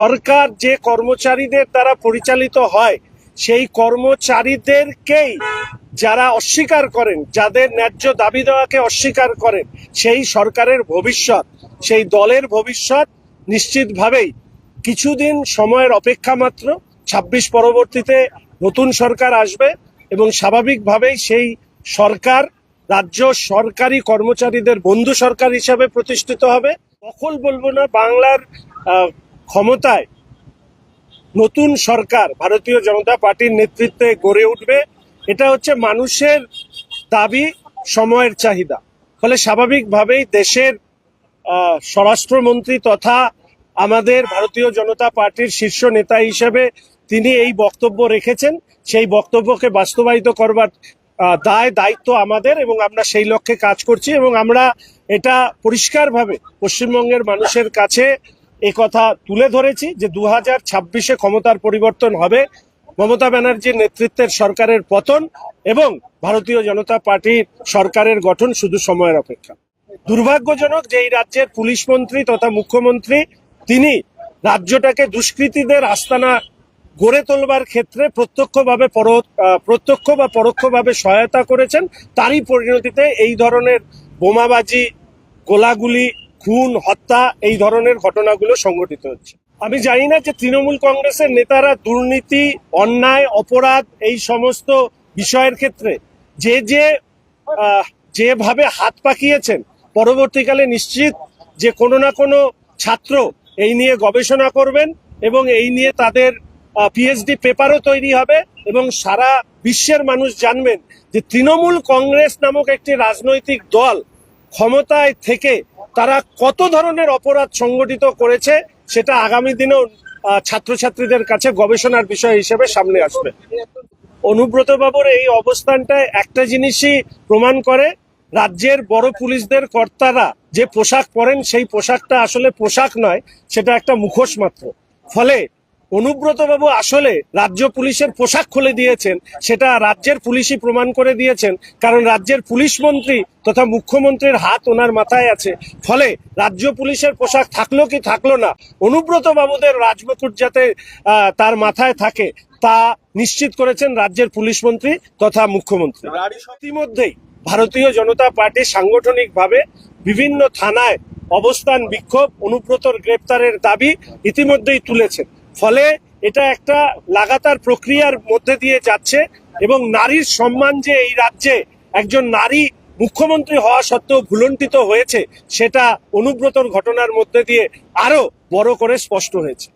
সরকার যে কর্মচারীদের দ্বারা পরিচালিত হয়, সেই কর্মচারীদেরকেই যারা অস্বীকার করেন, যাদের ন্যায্য দাবি দেওয়াকে অস্বীকার করেন, সেই সরকারের ভবিষ্যৎ, সেই দলের ভবিষ্যৎ নিশ্চিতভাবেই কিছুদিন সময়ের অপেক্ষা মাত্র ছাব্বিশ পরবর্তীতে নতুন সরকার আসবে এবং স্বাভাবিকভাবেই সেই সরকার রাজ্য সরকারি কর্মচারীদের বন্ধু সরকার হিসাবে প্রতিষ্ঠিত হবে। দখল বলব না, বাংলার ক্ষমতায় নতুন সরকার, ভারতীয় জনতা পার্টির নেতৃত্বে গড়ে উঠবে, এটা হচ্ছে মানুষের দাবি, সময়ের চাহিদা। ফলে স্বাভাবিকভাবেই দেশের স্বরাষ্ট্রমন্ত্রী তথা আমাদের ভারতীয় জনতা পার্টির শীর্ষ নেতা হিসেবে তিনি এই বক্তব্য রেখেছেন। সেই বক্তব্যকে বাস্তবায়িত করবার দায়, দায়িত্ব আমাদের এবং আমরা সেই লক্ষ্যে কাজ করছি এবং আমরা এটা পরিষ্কারভাবে পশ্চিমবঙ্গের মানুষের কাছে কথা তুলে ধরেছি যে দু হাজার ছাব্বিশে ক্ষমতার পরিবর্তন হবে মমতা ব্যানার্জির নেতৃত্বের সরকারের পতন এবং ভারতীয় জনতা পার্টির সরকারের গঠন শুধু সময়ের অপেক্ষা। দুর্ভাগ্যজনক যে এই রাজ্যের পুলিশ মন্ত্রী তথা মুখ্যমন্ত্রী, তিনি রাজ্যটাকে দুষ্কৃতীদের আস্তানা গড়ে তোলবার ক্ষেত্রে প্রত্যক্ষভাবে পর প্রত্যক্ষ বা পরোক্ষভাবে সহায়তা করেছেন। তারই পরিণতিতে এই ধরনের বোমাবাজি, গোলাগুলি খুন, হত্যা এই ধরনের ঘটনাগুলো সংঘটিত হচ্ছে। আমি জানি না যে তৃণমূল কংগ্রেসের নেতারা দুর্নীতি, অন্যায়, অপরাধ এই সমস্ত বিষয়ের ক্ষেত্রে যে যে যেভাবে হাত পাকিয়েছেন, পরবর্তীকালে নিশ্চিত যে কোনো না কোনো ছাত্র এই নিয়ে গবেষণা করবেন এবং এই নিয়ে তাদের পিএইচডি পেপারও তৈরি হবে এবং সারা বিশ্বের মানুষ জানবেন যে তৃণমূল কংগ্রেস নামক একটি রাজনৈতিক দল ক্ষমতায় থেকে তারা কত ধরনের অপরাধ সংগঠিত করেছে সেটা আগামী দিনেও ছাত্রছাত্রীদের কাছে গবেষণার বিষয় হিসেবে সামনে আসবে। অনুব্রত বাবুর এই অবস্থানটা একটা জিনিসই প্রমাণ করে, রাজ্যের বড় পুলিশদের কর্তারা যে পোশাক পরেন, সেই পোশাকটা আসলে পোশাক নয়, সেটা একটা মুখোশ মাত্র। ফলে অনুব্রত বাবু আসলে রাজ্য পুলিশের পোশাক খুলে দিয়েছেন, সেটা রাজ্যের পুলিশই প্রমাণ করে দিয়েছেন, কারণ রাজ্যের পুলিশ মন্ত্রী তথা মুখ্যমন্ত্রীর হাত ওনার মাথায় আছে। ফলে রাজ্য পুলিশের পোশাক থাকল কি থাকল না অনুব্রত বাবুদের রাজমুকুট যাতে তার মাথায় থাকে, তা নিশ্চিত করেছেন রাজ্যের পুলিশ মন্ত্রী তথা মুখ্যমন্ত্রী। ইতিমধ্যেই ভারতীয় জনতা পার্টি সাংগঠনিকভাবে বিভিন্ন থানায় অবস্থান বিক্ষোভ, অনুব্রতর গ্রেপ্তারের দাবি ইতিমধ্যেই তুলেছেন। ফলে এটা একটা লাগাতার প্রক্রিয়ার মধ্যে দিয়ে যাচ্ছে এবং নারীর সম্মান যে এই রাজ্যে একজন নারী মুখ্যমন্ত্রী হওয়া সত্ত্বেও ভুলণ্ঠিত হয়েছে, সেটা অনুব্রতর ঘটনার মধ্যে দিয়ে আরও বড় করে স্পষ্ট হয়েছে।